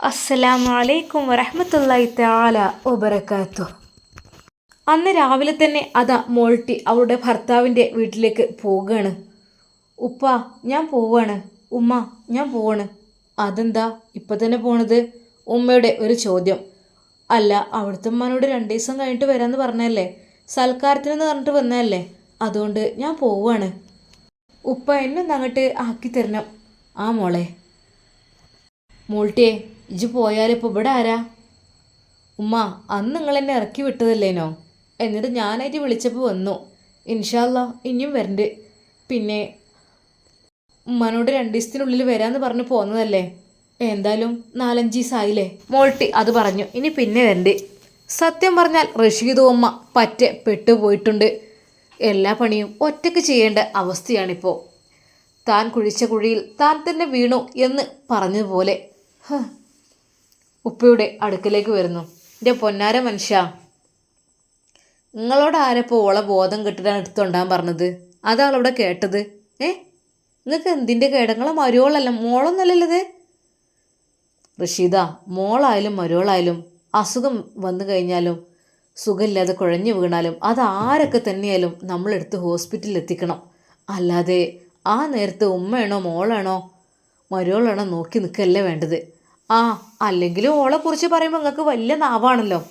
അസ്സലാമലൈക്കും വറഹമത്തല്ലായി താല ഒബറക്കാത്തു അന്ന് രാവിലെ തന്നെ അതാ മോൾട്ടി അവളുടെ ഭർത്താവിന്റെ വീട്ടിലേക്ക് പോവുകയാണ് ഉപ്പ ഞാൻ പോവാണ്. ഉമ്മ ഞാൻ പോവാണ്. അതെന്താ ഇപ്പം തന്നെ പോണത്? ഉമ്മയുടെ ഒരു ചോദ്യം. അല്ല അവിടുത്തെ ഉമ്മനോട് രണ്ട് ദിവസം കഴിഞ്ഞിട്ട് വരാമെന്ന് പറഞ്ഞല്ലേ? സൽക്കാരത്തിനെന്ന് പറഞ്ഞിട്ട് വന്നതല്ലേ? അതുകൊണ്ട് ഞാൻ പോവാണ്. ഉപ്പ എന്നെ ഒന്നങ്ങോട്ട് ആക്കി തരണം ആ മോളെ. മോൾട്ടിയെ ഇജ് പോയാലിപ്പോൾ ഇവിടെ ആരാ? ഉമ്മ അന്ന് നിങ്ങൾ എന്നെ ഇറക്കി വിട്ടതല്ലേനോ? എന്നിട്ട് ഞാനായിട്ട് വിളിച്ചപ്പോൾ വന്നു. ഇൻഷാല്ല ഇനിയും വരണ്ട്. പിന്നെ ഉമ്മനോട് രണ്ട് ദിവസത്തിനുള്ളിൽ വരാമെന്ന് പറഞ്ഞ് പോന്നതല്ലേ? എന്തായാലും നാലഞ്ച് ദിവസമായില്ലേ മോൾട്ടി അത് പറഞ്ഞു. ഇനി പിന്നെ വരണ്ട്. സത്യം പറഞ്ഞാൽ റഷീദ് ഉമ്മ പറ്റെ പെട്ടുപോയിട്ടുണ്ട്. എല്ലാ പണിയും ഒറ്റയ്ക്ക് ചെയ്യേണ്ട അവസ്ഥയാണിപ്പോൾ താൻ കുഴിച്ച കുഴിയിൽ താൻ തന്നെ വീണു എന്ന് പറഞ്ഞതുപോലെ. ഉപ്പയുടെ അടുക്കലേക്ക് വരുന്നു. എന്റെ പൊന്നാര മനുഷ്യ. നിങ്ങളോട് ആരപ്പോൾ ഓളെ ബോധം കെട്ടിട്ടാണ് എടുത്തുണ്ടാൻ പറഞ്ഞത്? അതാണ് അവിടെ കേട്ടത്. ഏ? നിങ്ങൾക്ക് എന്തിന്റെ കേടങ്ങളെ? മരുവോളല്ല മോളൊന്നല്ലല്ലത്? റഷീദ മോളായാലും മരുവളായാലും അസുഖം വന്നു കഴിഞ്ഞാലും സുഖമില്ലാതെ കുഴഞ്ഞു വീണാലും അത് ആരൊക്കെ തന്നെയായാലും നമ്മളെടുത്ത് ഹോസ്പിറ്റലിൽ എത്തിക്കണം. അല്ലാതെ ആ നേരത്തെ ഉമ്മയാണോ മോളാണോ മരുവളാണോ നോക്കി നിൽക്കല്ലേ വേണ്ടത്. ആ അല്ലെങ്കിലും ഓളെ കുറിച്ച് പറയുമ്പോൾ നിങ്ങൾക്ക് വലിയ നാവാണല്ലോ.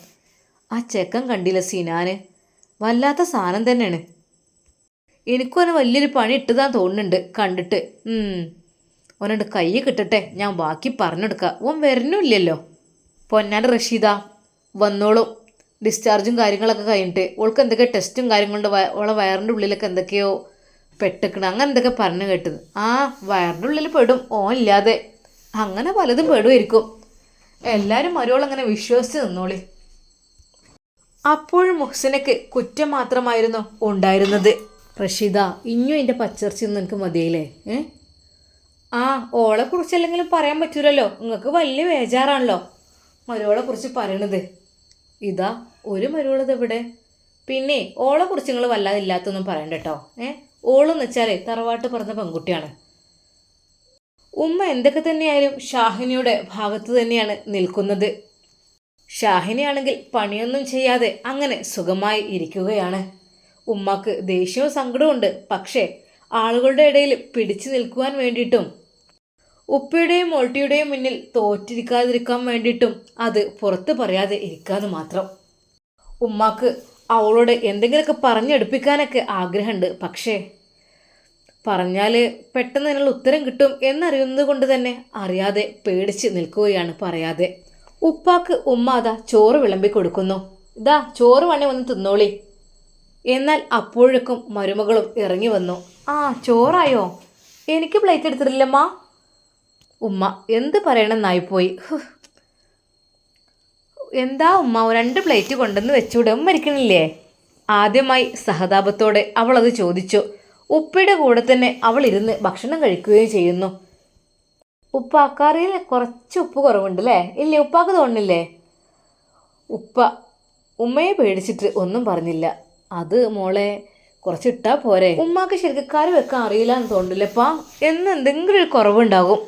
ആ ചെക്കൻ കണ്ടില്ല സിനാന്? വല്ലാത്ത സാധനം തന്നെയാണ്. എനിക്കും അവന് വലിയൊരു പണി ഇട്ടതാന്ന് തോന്നുന്നുണ്ട് കണ്ടിട്ട്. ഓനോട് കൈ കിട്ടട്ടെ ഞാൻ ബാക്കി പറഞ്ഞെടുക്കാം. ഓൻ വരണില്ലല്ലോ. പൊന്നാട് റഷീദ വന്നോളും. ഡിസ്ചാർജും കാര്യങ്ങളൊക്കെ കഴിഞ്ഞിട്ട്. ഓൾക്ക് എന്തൊക്കെ ടെസ്റ്റും കാര്യങ്ങളുണ്ട് ഓളെ വയറിന്റെ ഉള്ളിലൊക്കെ എന്തൊക്കെയോ പെട്ടിക്കണം. അങ്ങനെ എന്തൊക്കെ പറഞ്ഞു കേട്ടത്. ആ വയറിന്റെ ഉള്ളിൽ പെടും ഓൻ ഇല്ലാതെ. അങ്ങനെ പലതും പെടുമായിരിക്കും എല്ലാവരും മരുവളങ്ങനെ വിശ്വസിച്ച് നിന്നോളി. അപ്പോഴും മുഹ്സിനക്ക് കുറ്റം മാത്രമായിരുന്നു ഉണ്ടായിരുന്നത്. റഷീദ ഇനിയും എന്റെ പച്ചർച്ചയൊന്നും എനിക്ക് മതിയില്ലേ ഏ? ആ ഓളെ കുറിച്ചല്ലെങ്കിലും പറയാൻ പറ്റൂലല്ലോ. നിങ്ങൾക്ക് വലിയ ബേജാറാണല്ലോ. മരുവളെക്കുറിച്ച് പറയണത്. ഇതാ ഒരു മരുവളത് എവിടെ പിന്നെ ഓളെ കുറിച്ച് നിങ്ങൾ വല്ലാതില്ലാത്തൊന്നും പറയണ്ട കേട്ടോ. ഏ? ഓളെന്ന് വെച്ചാലേ തറവാട്ട് പറഞ്ഞ പെൺകുട്ടിയാണ്. ഉമ്മ എന്തൊക്കെ തന്നെയായാലും ഷാഹിനിയുടെ ഭാഗത്ത് തന്നെയാണ് നിൽക്കുന്നത്. ഷാഹിനിയാണെങ്കിൽ പണിയൊന്നും ചെയ്യാതെ അങ്ങനെ സുഖമായി ഇരിക്കുകയാണ്. ഉമ്മക്ക് ദേഷ്യവും സങ്കടമുണ്ട് പക്ഷേ ആളുകളുടെ ഇടയിൽ പിടിച്ചു നിൽക്കുവാൻ വേണ്ടിയിട്ടും ഉപ്പയുടെയും മോൾട്ടിയുടെയും മുന്നിൽ തോറ്റിരിക്കാതിരിക്കാൻ വേണ്ടിയിട്ടും അത് പുറത്ത് പറയാതെ ഇരിക്കാതെ മാത്രം. ഉമ്മാക്ക് അവളോട് എന്തെങ്കിലുമൊക്കെ പറഞ്ഞെടുപ്പിക്കാനൊക്കെ ആഗ്രഹമുണ്ട്. പക്ഷേ പറഞ്ഞാൽ പെട്ടെന്ന് അതിനുള്ള ഉത്തരം കിട്ടും എന്നറിയുന്നത് കൊണ്ട് തന്നെ അറിയാതെ പേടിച്ച് നിൽക്കുകയാണ് പറയാതെ. ഉപ്പാക്ക് ഉമ്മ അതാ ചോറ് വിളമ്പി കൊടുക്കുന്നു. ഇതാ ചോറ് വേണേ ഒന്ന് തിന്നോളി. എന്നാൽ അപ്പോഴേക്കും മരുമകളും ഇറങ്ങി വന്നു. ആ ചോറായോ? എനിക്ക് പ്ലേറ്റ് എടുത്തിട്ടില്ലമ്മ ഉമ്മ എന്ത് പറയണമെന്നായിപ്പോയി. എന്താ ഉമ്മ രണ്ട് പ്ലേറ്റ് കൊണ്ടുവന്ന് വെച്ചൂടെ? ഉമ്മ ഇരിക്കണില്ലേ ആദ്യമായി സഹതാപത്തോടെ അവളത് ചോദിച്ചു. ഉപ്പയുടെ കൂടെ തന്നെ അവൾ ഇരുന്ന് ഭക്ഷണം കഴിക്കുകയും ചെയ്യുന്നു. ഉപ്പ കറിയിൽ കുറച്ച് ഉപ്പ് കുറവുണ്ട് അല്ലേ ഇല്ലേ? ഉപ്പാക്ക് തോന്നില്ലേ ഉപ്പ ഉമ്മയെ പേടിച്ചിട്ട് ഒന്നും പറഞ്ഞില്ല. അത് മോളെ കുറച്ചിട്ടാ പോരെ. ഉമ്മാക്ക് ശരിക്കും കറി വെക്കാൻ അറിയില്ല എന്ന് തോന്നില്ലപ്പാ എന്ന് എന്തെങ്കിലും ഒരു കുറവുണ്ടാകും.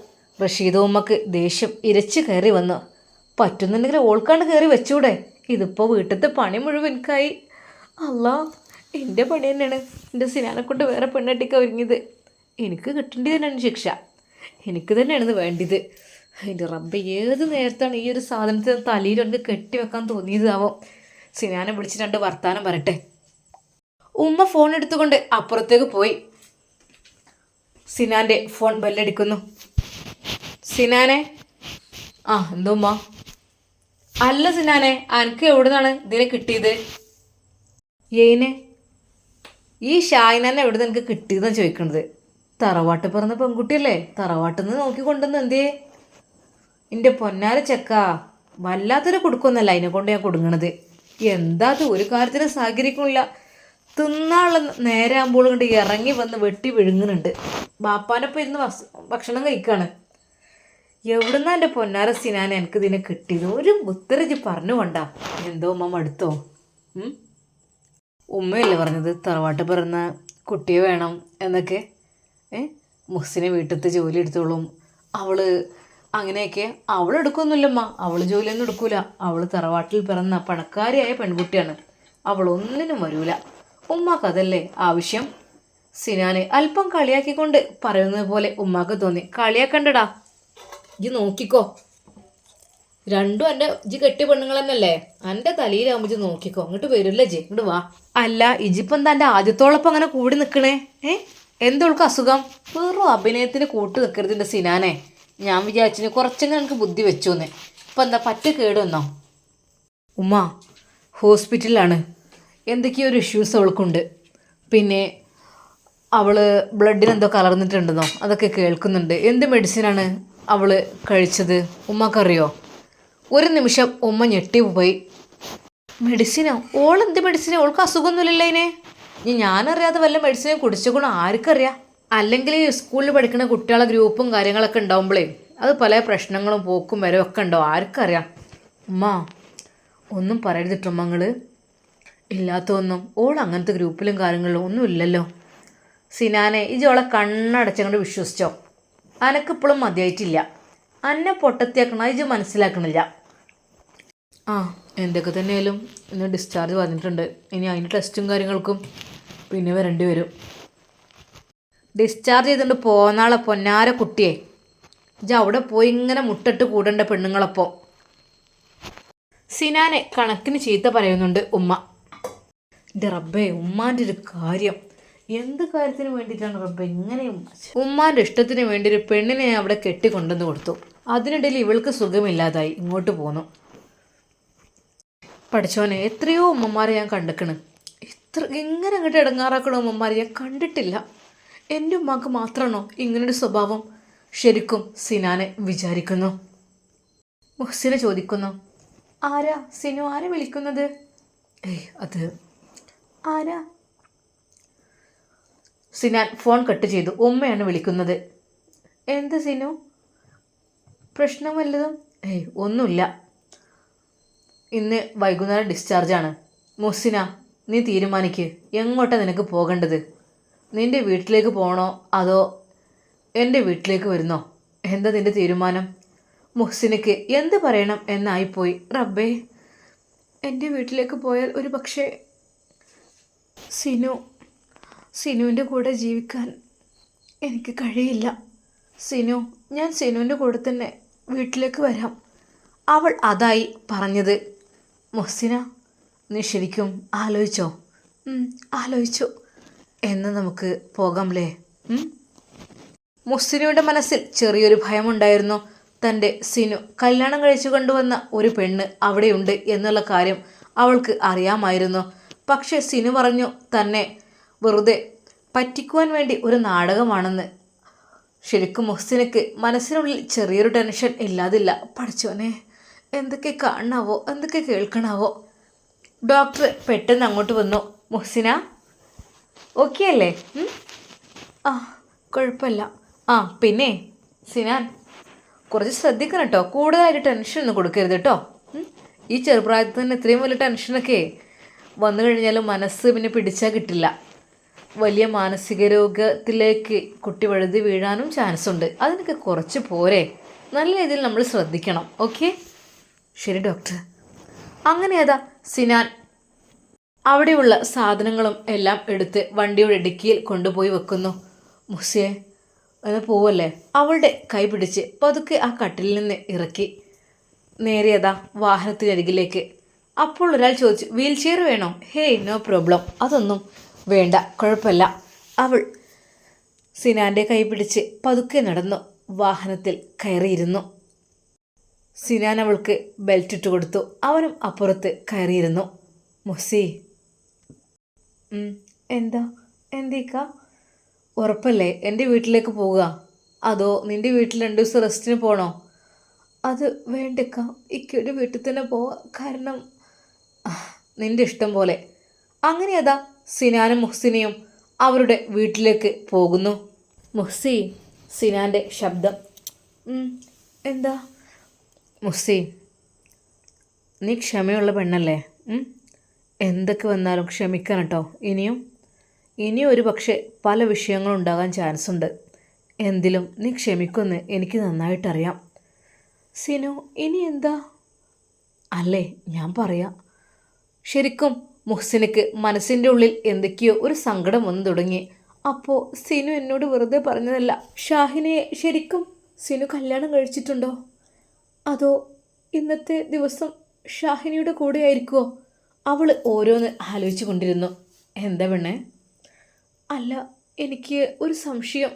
റഷീദ ഉമ്മക്ക് ദേഷ്യം ഇരച്ച് കയറി വന്നു. പറ്റുന്നുണ്ടെങ്കിൽ ഓൾക്കാണ്ട് കയറി വെച്ചൂടെ? ഇതിപ്പോൾ വീട്ടിലത്തെ പണി മുഴുവൻ എനിക്കായി. അല്ലാ എന്റെ പണി തന്നെയാണ്. എന്റെ സിനാനെ കൊണ്ട് വേറെ പെണ്ണട്ടിക്ക ഒരുങ്ങിയത്. എനിക്ക് കിട്ടേണ്ടി തന്നെയാണ് ശിക്ഷ. എനിക്ക് തന്നെയാണ് ഇത് വേണ്ടത് എന്റെ റബ്ബ് ഏത് നേരത്താണ് ഈ ഒരു സാധനത്തിന് തലയിൽ എനിക്ക് കെട്ടിവെക്കാൻ തോന്നിയതാവും സിനാനെ വിളിച്ച് രണ്ട് വർത്താനം പറയട്ടെ. ഉമ്മ ഫോൺ എടുത്തുകൊണ്ട് അപ്പുറത്തേക്ക് പോയി. സിനാന്റെ ഫോൺ ബെല്ലടിക്കുന്നു സിനാനെ? ആ എന്തോമ്മ അല്ല സിനാനെ അനക്ക് എവിടുന്നാണ് ഇതിനെ കിട്ടിയത്? ഏനെ? ഈ ഷായിനെ എവിടെ നിനക്ക് കിട്ടിയെന്നാണ് ചോദിക്കണത്? തറവാട്ട് പിറന്ന പെൺകുട്ടിയല്ലേ? തറവാട്ടിൽ നിന്ന് നോക്കി കൊണ്ടുവന്ന് എന്തേ എന്റെ പൊന്നാര ചെക്ക വല്ലാത്തൊരു കൊടുക്കൊന്നല്ല അതിനെ കൊണ്ട് ഞാൻ കൊടുങ്ങണത്. എന്താ അത്? ഒരു കാര്യത്തിന് സഹകരിക്കണില്ല തിന്നാളെ നേരാകുമ്പോൾ കൊണ്ട് ഇറങ്ങി വന്ന് വെട്ടി വിഴുങ്ങുന്നുണ്ട്. ബാപ്പാനൊപ്പം ഇരുന്ന് ഭക്ഷ- ഭക്ഷണം കഴിക്കുകയാണ് എവിടുന്നാ എന്റെ പൊന്നാര സിനാൻ എനിക്ക് ഇതിനെ കിട്ടിയത്? ഒരു ഉത്തരജി പറഞ്ഞു കൊണ്ടാ. എന്തോ ഉമ്മ മടുത്തോ? ഉമ്മയല്ലേ പറഞ്ഞത്? തറവാട്ട് പിറന്ന കുട്ടിയെ വേണം എന്നൊക്കെ. ഏ? മുഹ്സിനെ വീട്ടിലത്തെ ജോലി എടുത്തോളും. അവൾ അങ്ങനെയൊക്കെ. അവൾ എടുക്കൊന്നുമില്ലമ്മ. അവൾ ജോലിയൊന്നും എടുക്കൂല. അവൾ തറവാട്ടിൽ പിറന്ന പണക്കാരിയായ പെൺകുട്ടിയാണ്. അവൾ ഒന്നിനും വരൂല. ഉമ്മാക്ക് അതല്ലേ ആവശ്യം? സിനാനെ അല്പം കളിയാക്കിക്കൊണ്ട് പറയുന്നത് പോലെ ഉമ്മാക്ക് തോന്നി. കളിയാക്കണ്ടടാ. ഇത് നോക്കിക്കോ. രണ്ടും എന്റെ ഇജി കെട്ടിയ പെണ്ണുങ്ങൾ തന്നെയല്ലേ എന്റെ തലയിലാവുമ്പോൾ ഇജ്ജ് നോക്കിക്കോ. അങ്ങോട്ട് വരില്ല ജി ഇങ്ങോട്ട് വാ. അല്ല ഇജിപ്പം എന്താ എന്റെ ആദ്യത്തോളപ്പം അങ്ങനെ കൂടി നിൽക്കണേ ഏ? എന്തോൾക്ക് അസുഖം? വെറും അഭിനയത്തിന് കൂട്ട് നിൽക്കരുത് എന്റെ സിനാനെ. ഞാൻ വിചാരിച്ചു കുറച്ചെങ്കിലും എനിക്ക് ബുദ്ധി വെച്ചു എന്ന് ഇപ്പം എന്താ പറ്റ കേടുവന്നോ? ഉമ്മ ഹോസ്പിറ്റലിലാണ്. എന്തൊക്കെയോ ഒരു ഇഷ്യൂസ് അവൾക്കുണ്ട്. പിന്നെ അവൾ ബ്ലഡിന് എന്തോ കലർന്നിട്ടുണ്ടെന്നോ? അതൊക്കെ കേൾക്കുന്നുണ്ട്. എന്ത് മെഡിസിനാണ് അവൾ കഴിച്ചത്? ഉമ്മക്കറിയോ? ഒരു നിമിഷം ഉമ്മ ഞെട്ടിപ്പോയി. മെഡിസിനോ? ഓൾ എന്ത് മെഡിസിനോ? ഓൾക്ക് അസുഖമൊന്നുമില്ലല്ലോ അതിനെ ഇനി ഞാനറിയാതെ വല്ല മെഡിസിനും കുടിച്ചുകൊണ്ട് ആർക്കറിയാം? അല്ലെങ്കിൽ സ്കൂളിൽ പഠിക്കുന്ന കുട്ടികളെ ഗ്രൂപ്പും കാര്യങ്ങളൊക്കെ ഉണ്ടാവുമ്പോഴേ അത് പല പ്രശ്നങ്ങളും പോക്കും വരവും ഒക്കെ ഉണ്ടാവും. ആർക്കറിയാം? ഉമ്മ ഒന്നും പറയരുതിട്ടോ മങ്ങൾ ഇല്ലാത്തൊന്നും. ഓൾ അങ്ങനത്തെ ഗ്രൂപ്പിലും കാര്യങ്ങളിലും ഒന്നും ഇല്ലല്ലോ. സിനാനെ ഇജോളെ കണ്ണടച്ചങ്ങോട്ട് വിശ്വസിച്ചോ? അനക്കിപ്പോഴും മതിയായിട്ടില്ല. അന്നെ പൊട്ടത്തിയാക്കണം? ഇജ് മനസ്സിലാക്കണില്ല. ആ. എന്തൊക്കെ തന്നെയാലും ഇന്ന് ഡിസ്ചാർജ് പറഞ്ഞിട്ടുണ്ട് ഇനി അതിന്റെ ടെസ്റ്റും കാര്യങ്ങൾക്കും പിന്നെ വരേണ്ടി വരും. ഡിസ്ചാർജ് ചെയ്തുകൊണ്ട് പോന്നാളെ പൊന്നാര കുട്ടിയെ. ഇജ്ജ് അവിടെ പോയി ഇങ്ങനെ മുട്ടിട്ട് കൂടേണ്ട പെണ്ണുങ്ങളപ്പോൾ സിനാനെ കണക്കിന് ചീത്ത പറയുന്നുണ്ട് ഉമ്മ. എന്റെ റബ്ബേ ഉമ്മാന്റെ ഒരു കാര്യം. എന്ത് കാര്യത്തിന് വേണ്ടിയിട്ടാണ് റബ്ബേ ഇങ്ങനെ ഉമ്മാന്റെ ഇഷ്ടത്തിന് വേണ്ടി ഒരു പെണ്ണിനെ അവിടെ കെട്ടിക്കൊണ്ടെന്ന് കൊടുത്തു. അതിനിടയിൽ ഇവൾക്ക് സുഖമില്ലാതായി ഇങ്ങോട്ട് പോന്നു. പഠിച്ചോനെ എത്രയോ ഉമ്മമാരെ ഞാൻ കണ്ടിക്കണ്. ഇത്ര എങ്ങനെ അങ്ങോട്ട് ഇടങ്ങാറാക്കണ ഉമ്മമാരെ ഞാൻ കണ്ടിട്ടില്ല. എന്റെ ഉമ്മാക്ക് മാത്രമാണോ ഇങ്ങനൊരു സ്വഭാവം? ശരിക്കും സിനാനെ വിചാരിക്കുന്നു. മുഹ്സിനെ ചോദിക്കുന്നു ആരാ സിനു? ആരെ വിളിക്കുന്നത്? ഏയ് അത് ആരാ? സിനാൻ ഫോൺ കട്ട് ചെയ്തു ഉമ്മയാണ് വിളിക്കുന്നത്. എന്ത് സിനു? പ്രശ്നം വല്ലതും? ഏയ് ഒന്നുമില്ല. ഇന്ന് വൈകുന്നേരം ഡിസ്ചാർജാണ് മുസിന നീ തീരുമാനിക്ക്. എങ്ങോട്ടാണ് നിനക്ക് പോകേണ്ടത്? നിന്റെ വീട്ടിലേക്ക് പോകണോ അതോ എന്റെ വീട്ടിലേക്ക് വരുന്നോ? എന്താ നിന്റെ തീരുമാനം? മുഹ്സിനക്ക് എന്ത് പറയണം എന്നായിപ്പോയി. റബ്ബേ എന്റെ വീട്ടിലേക്ക് പോയാൽ ഒരു പക്ഷേ സിനു സിനുവിന്റെ കൂടെ ജീവിക്കാൻ എനിക്ക് കഴിയില്ല. സിനു ഞാൻ സിനുവിന്റെ കൂടെ തന്നെ വീട്ടിലേക്ക് വരാം. അവൾ അതായി പറഞ്ഞത്. മുഹ്സിന നീ ശരിക്കും ആലോചിച്ചോ? ആലോചിച്ചു. എന്ന് നമുക്ക് പോകാംലേ? ഉം? മുസ്ലിയുടെ മനസ്സിൽ ചെറിയൊരു ഭയമുണ്ടായിരുന്നു. തന്റെ സിനു കല്യാണം കഴിച്ചു കൊണ്ടുവന്ന ഒരു പെണ്ണ് അവിടെയുണ്ട് എന്നുള്ള കാര്യം അവൾക്ക് അറിയാമായിരുന്നു. പക്ഷെ സിനു പറഞ്ഞു തന്നെ വെറുതെ പറ്റിക്കുവാൻ വേണ്ടി ഒരു നാടകമാണെന്ന്. ശരിക്കും മുഹ്സിനക്ക് മനസ്സിനുള്ളിൽ ചെറിയൊരു ടെൻഷൻ ഇല്ലാതില്ല. പഠിച്ചോനെ. എന്തൊക്കെ കാണാവോ എന്തൊക്കെ കേൾക്കണാവോ. ഡോക്ടർ പെട്ടെന്ന് അങ്ങോട്ട് വന്നു. മുഹ്സിന? ഓക്കെ അല്ലേ? ആ കുഴപ്പമില്ല. ആ പിന്നെ? സിനാൻ കുറച്ച് ശ്രദ്ധിക്കണം കേട്ടോ കൂടുതലായിട്ട് ടെൻഷൻ ഒന്നും കൊടുക്കരുത് കേട്ടോ? ഈ ചെറുപ്രായത്തിൽ തന്നെ ഇത്രയും വലിയ ടെൻഷനൊക്കെ വന്നു കഴിഞ്ഞാൽ മനസ്സ് പിന്നെ പിടിച്ചാൽ കിട്ടില്ല. വലിയ മാനസിക രോഗത്തിലേക്ക് കുട്ടി വഴുതി വീഴാനും ചാൻസ് ഉണ്ട്. അതിനൊക്കെ കുറച്ച് പോരെ. നല്ല രീതിയിൽ നമ്മൾ ശ്രദ്ധിക്കണം. ഓക്കെ ശരി ഡോക്ടർ. അങ്ങനെ അതാ സിനാൻ അവിടെയുള്ള സാധനങ്ങളും എല്ലാം എടുത്ത് വണ്ടിയുടെ ഡിക്കിയിൽ കൊണ്ടുപോയി വെക്കുന്നു. മുസിയെ അത് പോവല്ലേ? അവളുടെ കൈ പിടിച്ച് പതുക്കെ ആ കട്ടിലിൽ നിന്ന് ഇറക്കി. നേരിയതാ വാഹനത്തിനരികിലേക്ക്. അപ്പോൾ ഒരാൾ ചോദിച്ചു വീൽ ചെയർ വേണോ? Hey no problem. അതൊന്നും വേണ്ട. കുഴപ്പമില്ല. അവൾ സിനാന്റെ കൈ പിടിച്ച് പതുക്കെ നടന്നു വാഹനത്തിൽ കയറിയിരുന്നു. സിനാൻ അവൾക്ക് ബെൽറ്റ് ഇട്ട് കൊടുത്തു. അവനും അപ്പുറത്ത് കയറിയിരുന്നു. മുസി എന്താ? എന്തേക്ക? ഉറപ്പല്ലേ? എന്റെ വീട്ടിലേക്ക് പോവുക. അതോ നിന്റെ വീട്ടിൽ രണ്ട് ദിവസം റെസ്റ്റിന് പോകണോ അത് വേണ്ടക്ക. ഇക്കൊരു വീട്ടിൽ തന്നെ പോവാ. കാരണം നിന്റെ ഇഷ്ടം പോലെ. അങ്ങനെ അതാ സിനാനും മുഹ്സിനെയും അവരുടെ വീട്ടിലേക്ക് പോകുന്നു. മുഹ്സി സിനാന്റെ ശബ്ദം. എന്താ? മുഹ്സി നീ ക്ഷമയുള്ള പെണ്ണല്ലേ? എന്തൊക്കെ വന്നാലും ക്ഷമിക്കണം കേട്ടോ ഇനിയും ഇനിയും ഒരു പക്ഷേ പല വിഷയങ്ങളും ഉണ്ടാകാൻ ചാൻസ് ഉണ്ട്. എന്തിലും നീ ക്ഷമിക്കുമെന്ന് എനിക്ക് നന്നായിട്ടറിയാം. സിനു ഇനി എന്താ? അല്ലേ ഞാൻ പറയാം. ശരിക്കും മുഹ്സിനക്ക് മനസ്സിന്റെ ഉള്ളിൽ എന്തൊക്കെയോ ഒരു സങ്കടം വന്നു തുടങ്ങി. അപ്പോൾ സിനു എന്നോട് വെറുതെ പറഞ്ഞതല്ല ഷാഹിനെ ശരിക്കും സിനു കല്യാണം കഴിച്ചിട്ടുണ്ടോ? അതോ ഇന്നത്തെ ദിവസം ഷാഹിനിയുടെ കൂടെ ആയിരിക്കുമോ അവൾ ഓരോന്ന് ആലോചിച്ചു കൊണ്ടിരുന്നു. എന്താ പെണ്ണേ? അല്ല എനിക്ക് ഒരു സംശയം.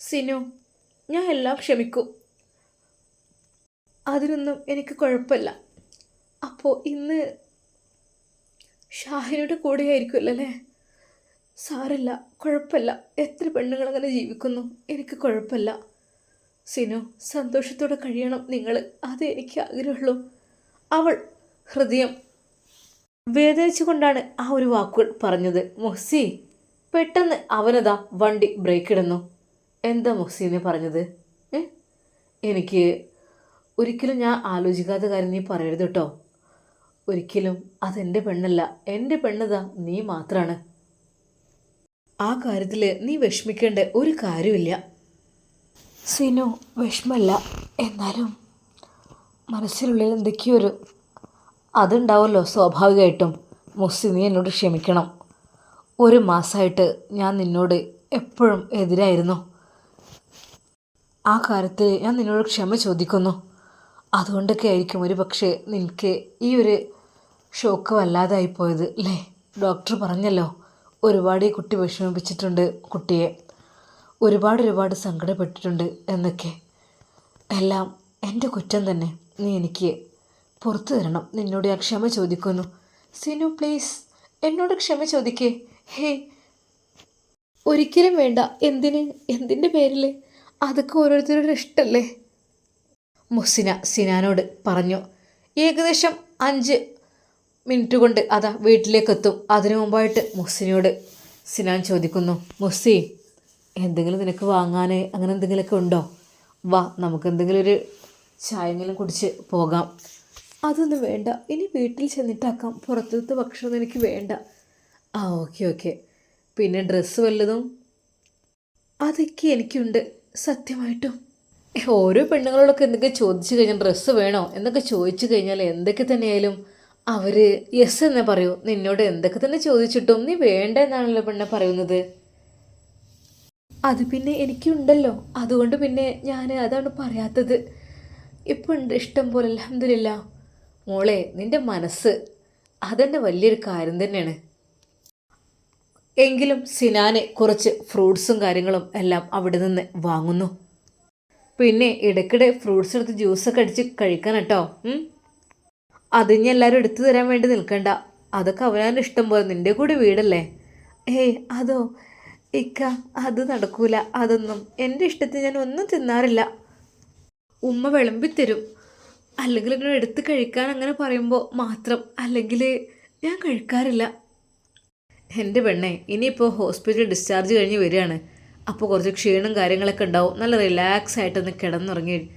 സിനു ഞാൻ എല്ലാം ക്ഷമിക്കൂ. അതിനൊന്നും എനിക്ക് കുഴപ്പമില്ല. അപ്പോൾ ഇന്ന് ഷാഹിനിയുടെ കൂടെ ആയിരിക്കുമല്ലോ അല്ലേ സാരല്ല കുഴപ്പമില്ല. എത്ര പെണ്ണുങ്ങൾ അങ്ങനെ ജീവിക്കുന്നു? എനിക്ക് കുഴപ്പമില്ല. സിനു സന്തോഷത്തോടെ കഴിയണം നിങ്ങൾ അത് എനിക്ക് ആഗ്രഹമുള്ളൂ. അവൾ ഹൃദയം വേദനിച്ചുകൊണ്ടാണ് ആ ഒരു വാക്കുകൾ പറഞ്ഞത്. മുഹ്സി പെട്ടെന്ന് അവനതാ വണ്ടി ബ്രേക്ക് ഇടുന്നു. എന്താ മുഹ്സീനെ പറഞ്ഞത്? എനിക്ക് ഒരിക്കലും ഞാൻ ആലോചിക്കാത്ത കാര്യം നീ പറയരുത് കേട്ടോ. ഒരിക്കലും അതെന്റെ പെണ്ണല്ല. എന്റെ പെണ്ണതാ നീ മാത്രമാണ് ആ കാര്യത്തിൽ നീ വിഷമിക്കേണ്ട ഒരു കാര്യമില്ല സിനു വിഷമല്ല. എന്നാലും മനസ്സിനുള്ളിൽ എന്തൊക്കെയോ ഒരു അതുണ്ടാവുമല്ലോ സ്വാഭാവികമായിട്ടും. മുസ്സി നീ എന്നോട് ക്ഷമിക്കണം. ഒരു മാസമായിട്ട് ഞാൻ നിന്നോട് എപ്പോഴും എതിരായിരുന്നു. ആ കാര്യത്തിൽ ഞാൻ നിന്നോട് ക്ഷമ ചോദിക്കുന്നു. അതുകൊണ്ടൊക്കെ ആയിരിക്കും ഒരു പക്ഷേ നിനക്ക് ഈ ഒരു ഷോക്ക് വല്ലാതായി പോയത് അല്ലേ? ഡോക്ടർ പറഞ്ഞല്ലോ ഒരുപാട് കുട്ടി വിഷമിപ്പിച്ചിട്ടുണ്ട് കുട്ടിയെ. ഒരുപാട് ഒരുപാട് സങ്കടപ്പെട്ടിട്ടുണ്ട് എന്നൊക്കെ. എല്ലാം എന്റെ കുറ്റം തന്നെ. നീ എനിക്ക് പുറത്തു തരണം. നിന്നോട് ഞാൻ ക്ഷമ ചോദിക്കുന്നു. സിനു പ്ലീസ്. എന്നോട് ക്ഷമ ചോദിക്കേ. ഹേ. ഒരിക്കലും വേണ്ട. എന്തിന്? എന്തിന്റെ പേരിൽ അതൊക്കെ ഓരോരുത്തരുടെ ഇഷ്ടമല്ലേ മുസിന സിനാനോട് പറഞ്ഞു. ഏകദേശം അഞ്ച് മിനിറ്റ് കൊണ്ട് അതാ വീട്ടിലേക്ക് എത്തും അതിനു മുമ്പായിട്ട് മുസിനോട് സിനാൻ ചോദിക്കുന്നു. മുസി എന്തെങ്കിലും നിനക്ക് വാങ്ങാൻ അങ്ങനെ എന്തെങ്കിലുമൊക്കെ ഉണ്ടോ? വാ നമുക്ക് എന്തെങ്കിലും ഒരു ചായെങ്കിലും കുടിച്ച് പോകാം. അതൊന്നും വേണ്ട. ഇനി വീട്ടിൽ ചെന്നിട്ടാക്കാം. പുറത്തത്തെ ഭക്ഷണം എനിക്ക് വേണ്ട. ആ ഓക്കെ ഓക്കെ. പിന്നെ ഡ്രസ്സ് വല്ലതും? അതൊക്കെ എനിക്കുണ്ട്. സത്യമായിട്ടും. ഓരോ പെണ്ണുങ്ങളോടൊക്കെ എന്തൊക്കെ ചോദിച്ചു കഴിഞ്ഞാൽ ഡ്രസ്സ് വേണോ എന്നൊക്കെ ചോദിച്ചു കഴിഞ്ഞാൽ എന്തൊക്കെ തന്നെയായാലും അവർ യെസ് എന്നേ പറയൂ. നിന്നോട് എന്തൊക്കെ തന്നെ ചോദിച്ചിട്ടും നീ വേണ്ട എന്നാണല്ലോ പെണ്ണെ പറയുന്നത്. അത് പിന്നെ എനിക്കുണ്ടല്ലോ. അതുകൊണ്ട് പിന്നെ ഞാൻ അതാണ് പറയാത്തത്. ഇപ്പം ഉണ്ട് ഇഷ്ടം പോലെ അലഹമില്ല മോളെ നിന്റെ മനസ്സ് അതെന്നെ വലിയൊരു കാര്യം തന്നെയാണ്. എങ്കിലും സിനാനെ കുറച്ച് ഫ്രൂട്ട്സും കാര്യങ്ങളും എല്ലാം അവിടെ നിന്ന് വാങ്ങുന്നു. പിന്നെ ഇടയ്ക്കിടെ ഫ്രൂട്ട്സ് എടുത്ത് ജ്യൂസൊക്കെ അടിച്ച് കഴിക്കണം കേട്ടോ. അത് ഇനി എല്ലാവരും എടുത്തു തരാൻ വേണ്ടി നിൽക്കണ്ട. അതൊക്കെ അവനാണ് ഇഷ്ടം പോലെ. നിന്റെ കൂടെ വീടല്ലേ? ഏയ് അതോ? ഇക്ക അത് നടക്കൂല. അതൊന്നും എന്റെ ഇഷ്ടത്തിന് ഞാൻ ഒന്നും തിന്നാറില്ല. ഉമ്മ വിളമ്പിത്തരും. അല്ലെങ്കിൽ എന്നോട് എടുത്ത് കഴിക്കാൻ അങ്ങനെ പറയുമ്പോൾ മാത്രം. അല്ലെങ്കിൽ ഞാൻ കഴിക്കാറില്ല. എന്റെ പെണ്ണെ ഇനിയിപ്പോൾ ഹോസ്പിറ്റൽ ഡിസ്ചാർജ് കഴിഞ്ഞ് വരികയാണ്. അപ്പോൾ കുറച്ച് ക്ഷീണം കാര്യങ്ങളൊക്കെ ഉണ്ടാവും. നല്ല റിലാക്സ് ആയിട്ടൊന്ന് കിടന്നുറങ്ങി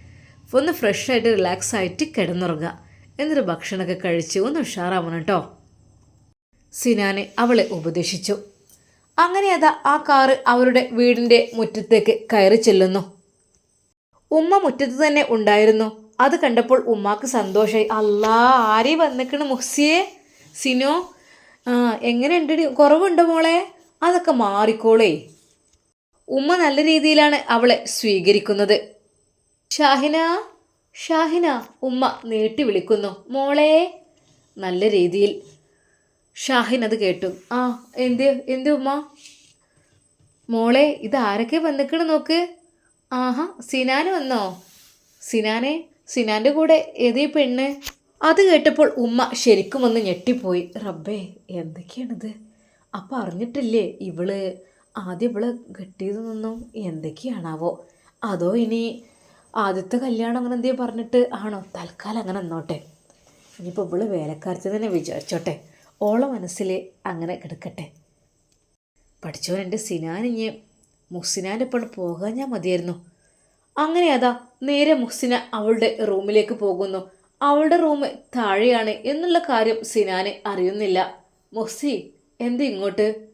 ഒന്ന് ഫ്രഷ് ആയിട്ട് റിലാക്സ് ആയിട്ട് കിടന്നുറങ്ങുക. എന്നിട്ട് ഭക്ഷണമൊക്കെ കഴിച്ച് ഒന്ന് ഉഷാറാവണം കേട്ടോ. സിനാനെ അവളെ ഉപദേശിച്ചു. അങ്ങനെ അതാ ആ കാറ് അവരുടെ വീടിന്റെ മുറ്റത്തേക്ക് കയറി ചെല്ലുന്നു. ഉമ്മ മുറ്റത്ത് തന്നെ ഉണ്ടായിരുന്നു. അത് കണ്ടപ്പോൾ ഉമ്മാക്ക് സന്തോഷമായി അല്ലാ ആരെയും വന്നിക്കണ് മുഹ്സിയെ? സിനോ ആ എങ്ങനെയുണ്ട് കുറവുണ്ടോ മോളെ? അതൊക്കെ മാറിക്കോളേ. ഉമ്മ നല്ല രീതിയിലാണ് അവളെ സ്വീകരിക്കുന്നത്. ഷാഹിന ഷാഹിന ഉമ്മ നീട്ടി വിളിക്കുന്നു. മോളെ നല്ല രീതിയിൽ ഷാഹിൻ അത് കേട്ടു. ആ എന്ത് എന്ത് ഉമ്മ? മോളെ ഇത് ആരൊക്കെ വന്നിക്കണ് നോക്ക്? ആഹാ സിനാന് വന്നോ? സിനാനെ സിനാന്റെ കൂടെ ഏതേ പെണ്ണ്? അത് കേട്ടപ്പോൾ ഉമ്മ ശരിക്കും ഒന്ന് ഞെട്ടിപ്പോയി. റബ്ബേ എന്തൊക്കെയാണിത്? അപ്പം അറിഞ്ഞിട്ടില്ലേ ഇവൾ ആദ്യം ഇവളെ കെട്ടിയതെന്നൊന്നും എന്തൊക്കെയാണാവോ? അതോ ഇനി ആദ്യത്തെ കല്യാണം അങ്ങനെ എന്തേ പറഞ്ഞിട്ട് ആണോ? തൽക്കാലം അങ്ങനെ നിന്നോട്ടെ. ഇനിയിപ്പോൾ ഇവൾ വേലക്കാരത്തിൽ തന്നെ വിചാരിച്ചോട്ടെ. ഓളെ മനസ്സിൽ അങ്ങനെ കിടക്കട്ടെ പഠിച്ചവൻ എന്റെ സിനാനിഞ്ഞ് മുഹ്സിനാന്റെ പെണ്ണ് പോകാൻ ഞാൻ മതിയായിരുന്നു. അങ്ങനെ അതാ നേരെ മുഹ്സിന അവളുടെ റൂമിലേക്ക് പോകുന്നു. അവളുടെ റൂം താഴെയാണ് എന്നുള്ള കാര്യം സിനാന് അറിയുന്നില്ല. മുഹ്സി എന്ത് ഇങ്ങോട്ട്?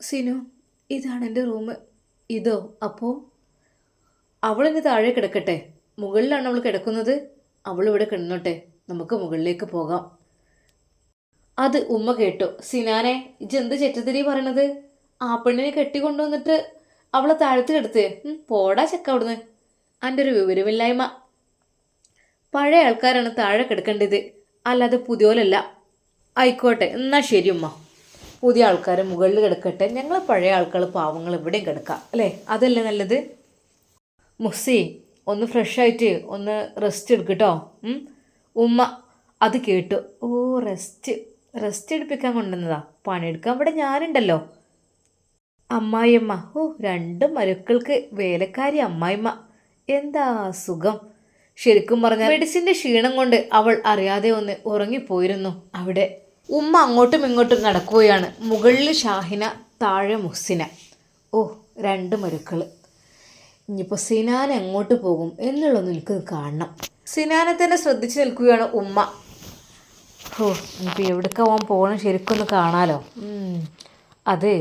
സിനു ഇതാണ് എന്റെ റൂം. ഇതോ അപ്പോൾ അവളിന് താഴെ കിടക്കട്ടെ. മുകളിലാണ് അവൾ കിടക്കുന്നത്. അവളിവിടെ കിടന്നോട്ടെ. നമുക്ക് മുകളിലേക്ക് പോകാം. അത് ഉമ്മ കേട്ടു. സിനാനെ ഇജെന്ത് ചെറ്റത്തിരി പറയണത്? ആ പെണ്ണിനെ കെട്ടിക്കൊണ്ടുവന്നിട്ട് അവളെ താഴ്ത്തി കെടുത്ത്. പോടാ ചെക്ക അവിടുന്ന്. എന്റെ ഒരു വിവരമില്ലായ്മ. പഴയ ആൾക്കാരാണ് താഴെ കിടക്കേണ്ടത്. അല്ലാതെ പുതിയോലല്ല. ആയിക്കോട്ടെ എന്നാ ശരി ഉമ്മ. പുതിയ ആൾക്കാർ മുകളിൽ കിടക്കട്ടെ. ഞങ്ങൾ പഴയ ആൾക്കാർ പാവങ്ങൾ എവിടെയും കിടക്കാം. അല്ലേ? അതല്ലേ നല്ലത്? മുസ്സി ഒന്ന് ഫ്രഷ് ആയിട്ട് ഒന്ന് റെസ്റ്റ് എടുക്കട്ടോ. ഉമ്മ അത് കേട്ടു. ഓ റെസ്റ്റ് റെസ്റ്റ് എടുപ്പിക്കാൻ കൊണ്ടുവന്നതാ. പണിയെടുക്കാൻ ഇവിടെ ഞാനുണ്ടല്ലോ. അമ്മായിയമ്മ. ഓ രണ്ട് മരുക്കൾക്ക് വേലക്കാരി അമ്മായിമ്മ എന്താ സുഖം. ശരിക്കും പറഞ്ഞാൽ മെഡിസിന്റെ ക്ഷീണം കൊണ്ട് അവൾ അറിയാതെ ഒന്ന് ഉറങ്ങിപ്പോയിരുന്നു അവിടെ. ഉമ്മ അങ്ങോട്ടും ഇങ്ങോട്ടും നടക്കുകയാണ്. മുകളിൽ ഷാഹിന താഴെ മുഹ്സിന. ഓ രണ്ട് മരുക്കൾ ഇനിയിപ്പോൾ സിനാൻ എങ്ങോട്ട് പോകും എന്നുള്ളതൊന്നും എനിക്ക് കാണണം. സിനാനെ തന്നെ ശ്രദ്ധിച്ചു നിൽക്കുകയാണ് ഉമ്മ. ഓ ഇപ്പം എവിടേക്ക് പോകാൻ പോകണം ശരിക്കൊന്ന് കാണാലോ. അത്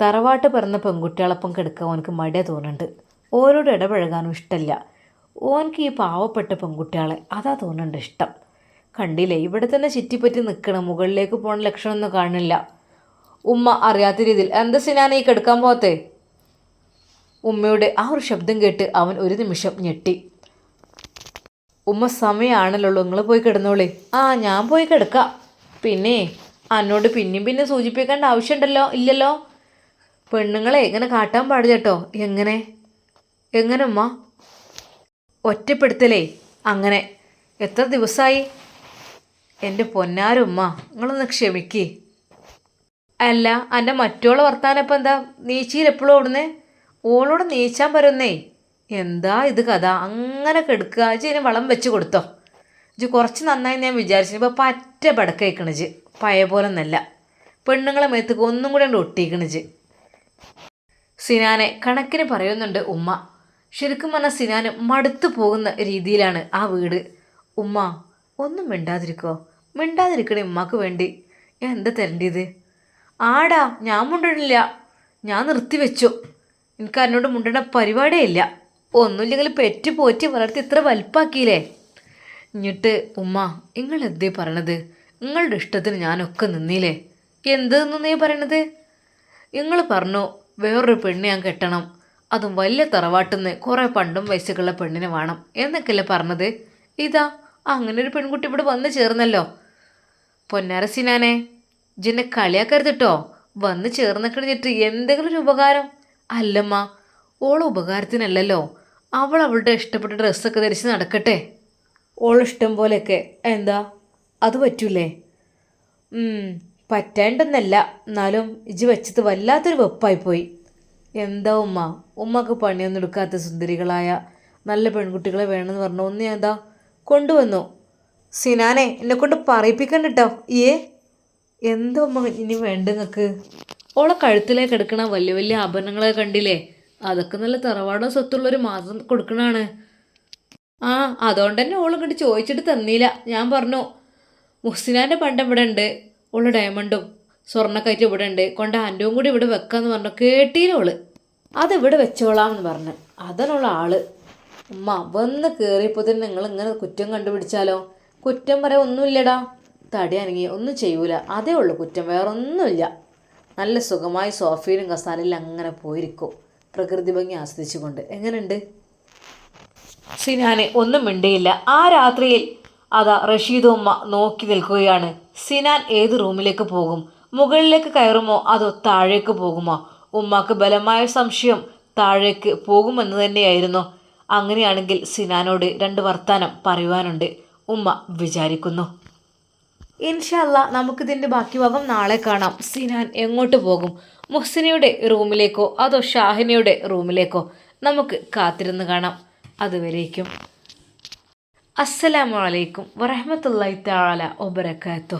തറവാട്ട് പിറന്ന പെൺകുട്ടികളൊപ്പം കിടക്കാൻ ഓനക്ക് മടിയ തോന്നുന്നുണ്ട് ഓരോട് ഇടപഴകാനും ഇഷ്ടമല്ല ഓനക്ക് ഈ പാവപ്പെട്ട പെൺകുട്ടികളെ അതാ തോന്നുന്നുണ്ട് ഇഷ്ടം. കണ്ടില്ലേ ഇവിടെ തന്നെ ചുറ്റിപ്പറ്റി നിൽക്കണം മുകളിലേക്ക് പോണ ലക്ഷണമൊന്നും കാണില്ല. ഉമ്മ അറിയാത്ത രീതിയിൽ എന്താ സിനാനെ ഈ കിടക്കാൻ പോകത്തെ ഉമ്മയുടെ ആ ഒരു ശബ്ദം കേട്ട് അവൻ ഒരു നിമിഷം ഞെട്ടി. ഉമ്മ സമയമാണല്ലോ നിങ്ങൾ പോയി കിടന്നോളേ. ആ ഞാൻ പോയി കിടക്കാം. പിന്നെ അന്നോട് പിന്നെയും പിന്നെ സൂചിപ്പിക്കേണ്ട ആവശ്യമുണ്ടല്ലോ ഇല്ലല്ലോ? പെണ്ണുങ്ങളെ ഇങ്ങനെ കാട്ടാൻ പാടില്ല കേട്ടോ? എങ്ങനെ? എങ്ങനെ ഉമ്മ? ഒറ്റപ്പെടുത്തലേ അങ്ങനെ. എത്ര ദിവസമായി എന്റെ പൊന്നാരുമ്മ നിങ്ങളൊന്ന് ക്ഷമിക്കേ. അല്ല എന്റെ മറ്റോളെ വർത്താനം ഇപ്പം എന്താ? നീച്ചിയിൽ എപ്പോഴും ഓടുന്നേ? ഓളോട് നീച്ചാൻ പറയുന്നേ എന്താ ഇത് കഥ? അങ്ങനെ കെടുക്കുക. ഇജ്ജ് വളം വെച്ച് കൊടുത്തോ. ഇജ്ജ് കുറച്ച് നന്നായി ഞാൻ വിചാരിച്ചു. ഇപ്പോൾ പറ്റ പടക്കയക്കണിജ് പഴയ പോലെ ഒന്നല്ല. പെണ്ണുങ്ങളെ മേത്തേക്ക് ഒന്നും കൂടെ ഒട്ടിക്കണിജ് സിനാനെ കണക്കിന് പറയുന്നുണ്ട് ഉമ്മ. ശരിക്കും പറഞ്ഞാൽ സിനാന് മടുത്തു പോകുന്ന രീതിയിലാണ് ആ വീട്. ഉമ്മ ഒന്നും മിണ്ടാതിരിക്കോ? മിണ്ടാതിരിക്കണേ ഉമ്മാക്ക് വേണ്ടി. ഞാൻ എന്താ തരേണ്ടത്? ആടാ ഞാൻ മുണ്ടണില്ല. ഞാൻ നിർത്തി വെച്ചു എനിക്ക് എന്നോട് മുണ്ടണ പരിപാടിയേ ഇല്ല. ഒന്നുമില്ലെങ്കിൽ പെറ്റ് പോറ്റി വളർത്തി ഇത്ര വലുപ്പാക്കിയില്ലേ? എന്നിട്ട് ഉമ്മ നിങ്ങൾ എന്തേ പറയണത്? നിങ്ങളുടെ ഇഷ്ടത്തിന് ഞാനൊക്കെ നിന്നില്ലേ? എന്ത് നീ പറയണത്? നിങ്ങൾ പറഞ്ഞു വേറൊരു പെണ്ണ് ഞാൻ കെട്ടണം. അതും വലിയ തറവാട്ടിന്ന് കുറേ പണ്ടും വയസ്സുകളുടെ പെണ്ണിനെ വേണം. എന്നൊക്കെയല്ലേ പറഞ്ഞത്? ഇതാ അങ്ങനെ ഒരു പെൺകുട്ടി ഇവിടെ വന്ന് ചേർന്നല്ലോ. പൊന്നാര സിനാനെ ജിന്നെ കളിയാക്കരുത് കേട്ടോ വന്ന് കഴിഞ്ഞിട്ട് എന്തെങ്കിലും ഒരു ഉപകാരം? അല്ലമ്മ ഓളെ ഉപകാരത്തിനല്ലല്ലോ. അവൾ അവളുടെ ഇഷ്ടപ്പെട്ട ഡ്രസ്സൊക്കെ ധരിച്ച് നടക്കട്ടെ. ഓളിഷ്ടം പോലെയൊക്കെ. എന്താ? അത് പറ്റൂലേ? പറ്റേണ്ടെന്നല്ല. എന്നാലും ഇജ് വെച്ചത് വല്ലാത്തൊരു വെപ്പായിപ്പോയി. എന്താ ഉമ്മ? ഉമ്മക്ക് പണിയൊന്നും എടുക്കാത്ത സുന്ദരികളായ നല്ല പെൺകുട്ടികളെ വേണമെന്ന് പറഞ്ഞു ഒന്ന് ഞാൻ എന്താ കൊണ്ടുവന്നു? സിനാനെ എന്നെ കൊണ്ട് പറയിപ്പിക്കണ്ട കേട്ടോ ഏ എന്താ ഉമ്മ ഇനി വേണ്ട നിങ്ങൾക്ക് ഓളെ കഴുത്തിലേക്ക് എടുക്കണ വലിയ വലിയ ആഭരണങ്ങളെ കണ്ടില്ലേ? അതൊക്കെ നല്ല തറവാടോ സ്വത്തുള്ളൊരു മാസം കൊടുക്കണാണ്. ആ അതുകൊണ്ട് തന്നെ ഓൾ ഇങ്ങോട്ട് ചോദിച്ചിട്ട് തന്നില്ല ഞാൻ പറഞ്ഞു മുഹ്സിനാന്റെ പണ്ട് ഇവിടെ ഉണ്ട് ഓൾ ഡയമണ്ടും സ്വർണക്കയറ്റും ഇവിടെ ഉണ്ട് കൊണ്ട് ആന്റവും കൂടി ഇവിടെ വെക്കാന്ന് പറഞ്ഞു കേട്ടീല ഓൾ. അത് ഇവിടെ വെച്ചോളാം എന്ന് പറഞ്ഞു അതിനുള്ള ആൾ. ഉമ്മ വന്ന് കയറിയപ്പോൾ തന്നെ നിങ്ങൾ ഇങ്ങനെ കുറ്റം കണ്ടുപിടിച്ചാലോ? കുറ്റം പറയാൻ ഒന്നുമില്ലടാ. തടി അനങ്ങി ഒന്നും ചെയ്യൂല. അതേ ഉള്ളൂ കുറ്റം വേറൊന്നുമില്ല. നല്ല സുഖമായി സോഫയിലും കസാലയിലും അങ്ങനെ പോയിരിക്കും. പ്രകൃതി ഭംഗി ആസ്വദിച്ചുകൊണ്ട്. എങ്ങനെയുണ്ട്? സിനാനെ ഒന്നും മിണ്ടിയില്ല. ആ രാത്രിയിൽ അതാ റഷീദുമ്മ നോക്കി നിൽക്കുകയാണ്. സിനാൻ ഏത് റൂമിലേക്ക് പോകും? മുകളിലേക്ക് കയറുമോ അതോ താഴേക്ക് പോകുമോ? ഉമ്മാക്ക് ബലമായ സംശയം താഴേക്ക് പോകുമെന്ന് തന്നെയായിരുന്നു. അങ്ങനെയാണെങ്കിൽ സിനാനോട് രണ്ട് വർത്താനം പറയുവാനുണ്ട്. ഉമ്മ വിചാരിക്കുന്നു. ഇൻഷല്ല നമുക്കിതിന്റെ ബാക്കി ഭാഗം നാളെ കാണാം. സിനാൻ എങ്ങോട്ട് പോകും? മുഹ്സിനയുടെ റൂമിലേക്കോ അതോ ഷാഹിനയുടെ റൂമിലേക്കോ നമുക്ക് കാത്തിരുന്ന് കാണാം. അതുവരേക്കും. അസ്സലാമു അലൈക്കും വറഹമത്തല്ലായി താല ഒബരക്കാത്തു